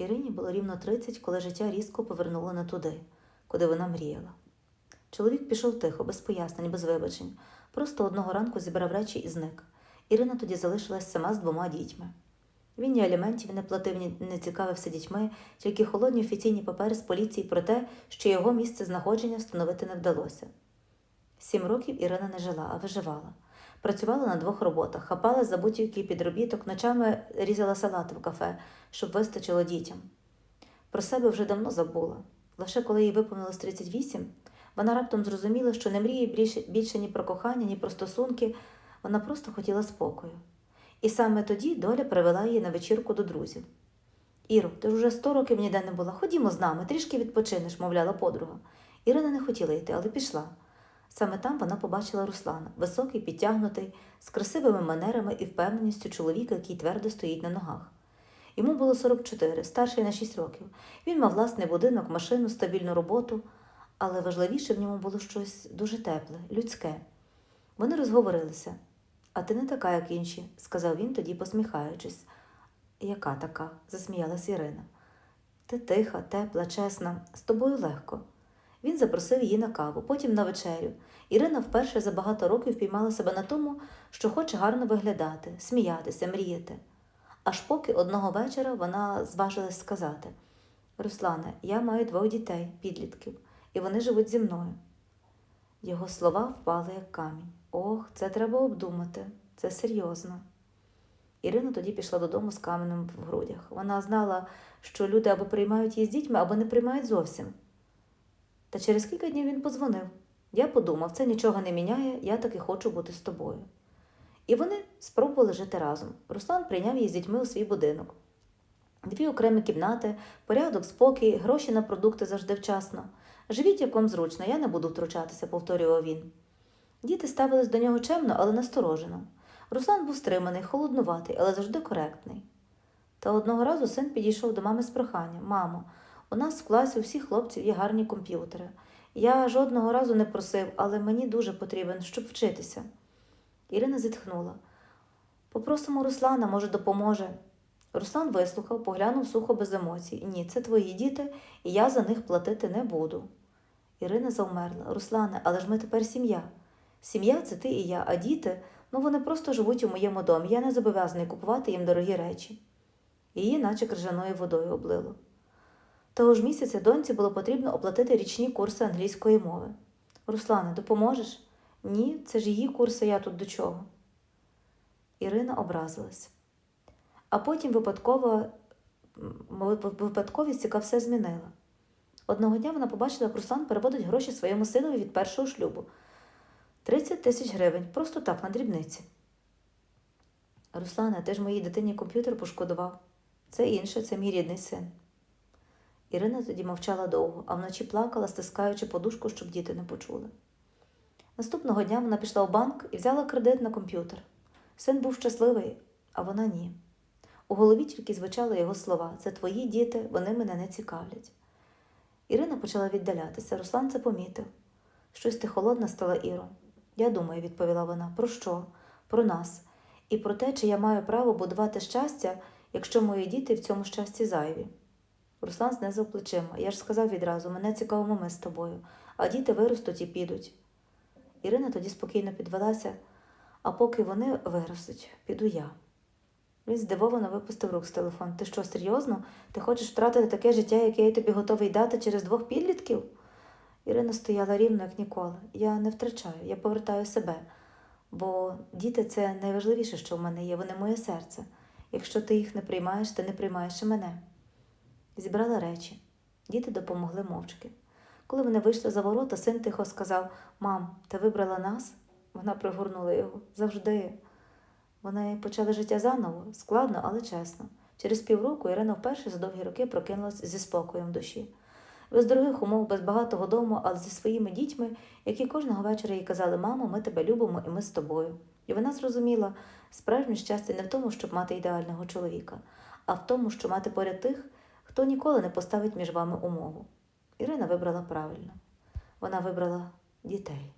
Ірині було рівно 30, коли життя різко повернуло не туди, куди вона мріяла. Чоловік пішов тихо, без пояснень, без вибачень. Просто одного ранку зібрав речі і зник. Ірина тоді залишилась сама з двома дітьми. Він ні аліментів не платив, ні не цікавився дітьми, тільки холодні офіційні папери з поліції про те, що його місце знаходження встановити не вдалося. Сім років Ірина не жила, а виживала. Працювала на двох роботах, хапала за будь-який підробіток, ночами різала салати в кафе, щоб вистачило дітям. Про себе вже давно забула. Лише коли їй виповнилось 38, вона раптом зрозуміла, що не мріє більше, більше ні про кохання, ні про стосунки, вона просто хотіла спокою. І саме тоді доля привела її на вечірку до друзів. Іро, ти ж уже сто років ніде не була. Ходімо з нами, трішки відпочинеш, мовляла подруга. Ірина не хотіла йти, але пішла. Саме там вона побачила Руслана, високий, підтягнутий, з красивими манерами і впевненістю чоловіка, який твердо стоїть на ногах. Йому було 44, старший на 6 років. Він мав власний будинок, машину, стабільну роботу, але важливіше в ньому було щось дуже тепле, людське. Вони розговорилися. А ти не така, як інші, сказав він, тоді посміхаючись. Яка така? засміялась Ірина. Ти тиха, тепла, чесна, з тобою легко. Він запросив її на каву, потім на вечерю. Ірина вперше за багато років піймала себе на тому, що хоче гарно виглядати, сміятися, мріяти. Аж поки одного вечора вона зважилась сказати: Руслане, я маю двох дітей, підлітків, і вони живуть зі мною. Його слова впали як камінь. Ох, це треба обдумати, це серйозно. Ірина тоді пішла додому з каменем в грудях. Вона знала, що люди або приймають її з дітьми, або не приймають зовсім. Та через кілька днів він подзвонив. Я подумав, це нічого не міняє, я таки хочу бути з тобою. І вони спробували жити разом. Руслан прийняв її з дітьми у свій будинок. Дві окремі кімнати, порядок, спокій, гроші на продукти завжди вчасно. Живіть як вам зручно, я не буду втручатися, повторював він. Діти ставились до нього чемно, але насторожено. Руслан був стриманий, холоднуватий, але завжди коректний. Та одного разу син підійшов до мами з проханням Мамо, у нас в класі у всіх хлопців є гарні комп'ютери. Я жодного разу не просив, але мені дуже потрібен, щоб вчитися. Ірина зітхнула. Попросимо Руслана, може, допоможе. Руслан вислухав, поглянув сухо без емоцій. Ні, це твої діти, і я за них платити не буду. Ірина завмерла. Руслане, але ж ми тепер сім'я. Сім'я це ти і я, а діти, ну вони просто живуть у моєму домі. Я не зобов'язаний купувати їм дорогі речі. Її, наче крижаною водою облило. Того ж місяця доньці було потрібно оплатити річні курси англійської мови. Руслане, допоможеш? Ні, це ж її курси, я тут до чого. Ірина образилась. А потім випадково, випадковість, яка все змінила. Одного дня вона побачила, як Руслан переводить гроші своєму синові від першого шлюбу. 30 тисяч гривень, просто так, на дрібниці. Руслане, ти ж моїй дитині комп'ютер пошкодував. Це інше, це мій рідний син. Ірина тоді мовчала довго, а вночі плакала, стискаючи подушку, щоб діти не почули. Наступного дня вона пішла в банк і взяла кредит на комп'ютер. Син був щасливий, а вона ні. У голові тільки звучали його слова це твої діти, вони мене не цікавлять. Ірина почала віддалятися. Руслан це помітив. Щось ти холодна стала Іро. Я думаю, відповіла вона, про що? Про нас. І про те, чи я маю право будувати щастя, якщо мої діти в цьому щасті зайві. Руслан знизав плечима. Я ж сказав відразу, мене цікавимо ми з тобою, а діти виростуть і підуть. Ірина тоді спокійно підвелася, а поки вони виростуть, піду я. Він здивовано випустив рук з телефон. Ти що, серйозно? Ти хочеш втратити таке життя, яке я тобі готовий дати через двох підлітків? Ірина стояла рівно, як ніколи. Я не втрачаю, я повертаю себе. Бо діти це найважливіше, що в мене є, вони моє серце. Якщо ти їх не приймаєш, ти не приймаєш і мене. Зібрала речі. Діти допомогли мовчки. Коли вони вийшли за ворота, син тихо сказав Мам, ти вибрала нас? Вона пригорнула його завжди. Вони почали життя заново, складно, але чесно. Через півроку Ірина вперше за довгі роки прокинулась зі спокоєм душі. Без дорогих умов, без багатого дому, але зі своїми дітьми, які кожного вечора їй казали Мамо, ми тебе любимо і ми з тобою. І вона зрозуміла, справжнє щастя не в тому, щоб мати ідеального чоловіка, а в тому, щоб мати поряд тих, хто ніколи не поставить між вами умову. Ірина вибрала правильно. Вона вибрала дітей.